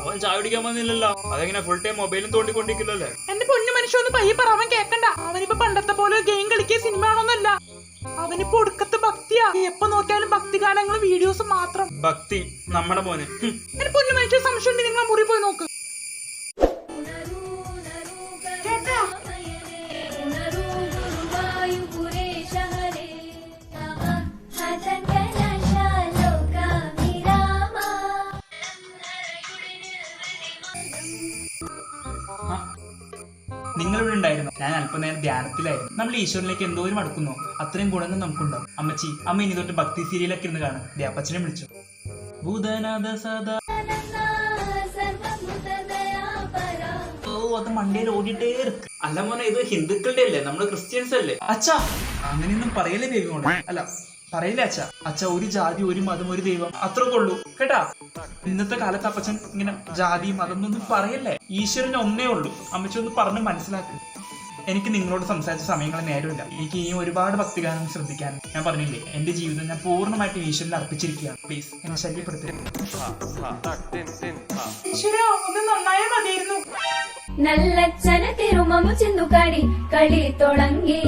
അവൻ ചായ പിടിക്കാൻ വന്നില്ലല്ലോ. അതെങ്ങനെ ഫുൾ ടൈം മൊബൈലും തോണ്ടിക്കൊണ്ടിരിക്കില്ലല്ലേ? എന്റെ പൊന്നു മനുഷ്യ ഒന്ന് പയ്യെ പറ അവൻ കേക്കണ്ട. അവനിപ്പോ പണ്ടത്തെ പോലെ ഗെയിം കളിക്കേ സിനിമ ആണോന്നല്ല. അവനിപ്പോ ഒടുക്കത്തെ ഭക്തിയാ. എപ്പോ നോക്കിയാലും ഭക്തി ഗാനങ്ങളും വീഡിയോസും മാത്രം. ഭക്തി നമ്മുടെ മോനെ. എന്റെ പൊന്നു മനുഷ്യ സംശയം ഉണ്ടെങ്കിൽ നിങ്ങൾ മുറി പോയി നോക്ക്. നിങ്ങളിവിടെ ഉണ്ടായിരുന്നു. ഞാൻ അല്പനേരം ധ്യാനത്തിലായിരുന്നു. നമ്മൾ ഈശ്വരനിലേക്ക് എന്തോരം അടുക്കുന്നു? അത്രയും ഗുണങ്ങൾ നമുക്കുണ്ടാവും. അമ്മച്ചി അമ്മ ഇനി തൊട്ട് ഭക്തി സീരിയലൊക്കെ ഇരുന്ന് കാണാം. ദേവപ്പച്ചനെ വിളിച്ചു. ഭൂതനാഥ സദാ. ഓ അത് അല്ല മോനെ ഇത് ഹിന്ദുക്കളുടെ അല്ലേ? നമ്മൾ ക്രിസ്ത്യൻസ് അല്ലേ? അച്ഛാ അങ്ങനെയൊന്നും പറയല്ലേ ദൈവം അല്ല പറയില്ല അച്ഛാ. അച്ഛ ഒരു ജാതി ഒരു മതം ഒരു ദൈവം. അത്ര ഉള്ളൂ. കേട്ടാ? ഇന്നത്തെ കാലത്ത് അപ്പച്ചൻ ഇങ്ങനെ ജാതി മതം പറയല്ലേ? ഈശ്വരൻ ഒന്നേ ഉള്ളൂ. അമ്മച്ചി ഒന്ന് പറഞ്ഞ് മനസ്സിലാക്കും. എനിക്ക് നിങ്ങളോട് സംസാരിച്ച സമയങ്ങൾ നേരമില്ല. എനിക്ക് ഇനി ഒരുപാട് ഭക്തിഗാനം ശ്രദ്ധിക്കാൻ ഞാൻ പറഞ്ഞില്ലേ? എന്റെ ജീവിതം ഞാൻ പൂർണമായിട്ട് ഈശ്വരൻ അർപ്പിച്ചിരിക്കുകയാണ്. പ്ലീസ് എന്നെ ശല്യപ്പെടുത്തരുത്. നല്ലച്ഛന തിരുമമു ചെന്നു കടി കളി തുടങ്ങി.